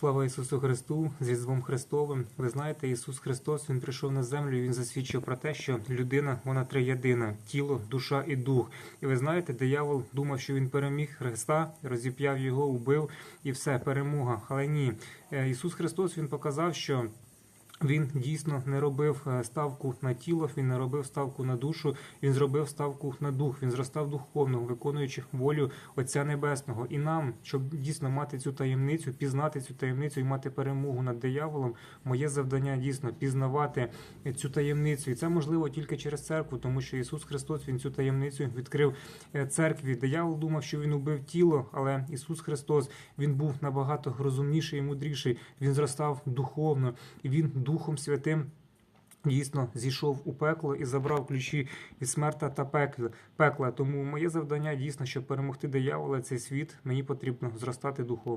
Слава Ісусу Христу з Різдвом Христовим. Ви знаєте, Ісус Христос Він прийшов на землю. і Він засвідчив про те, що людина вона триєдина, тіло, душа і дух. І ви знаєте, диявол думав, що він переміг Христа, розіп'яв його, убив і все, перемога. Але ні, Е, Ісус Христос Він показав, що. Він дійсно не робив е, ставку на тіло, він не робив ставку на душу, він зробив ставку на дух. Він зростав духовно, виконуючи волю Отця Небесного. І нам, щоб дійсно мати цю таємницю, пізнати цю таємницю і мати перемогу над дияволом, моє завдання дійсно пізнавати цю таємницю. І це можливо тільки через церкву, тому що Ісус Христос Він цю таємницю відкрив е, церкві. Диявол думав, що він убив тіло, але Ісус Христос Він був набагато розумніший і мудріший. Він зростав духовно, і він Духом Святим. Дійсно зійшов у пекло і забрав ключі від смерта та пекла. пекла. Тому моє завдання дійсно, щоб перемогти диявола цей світ, мені потрібно зростати духовно.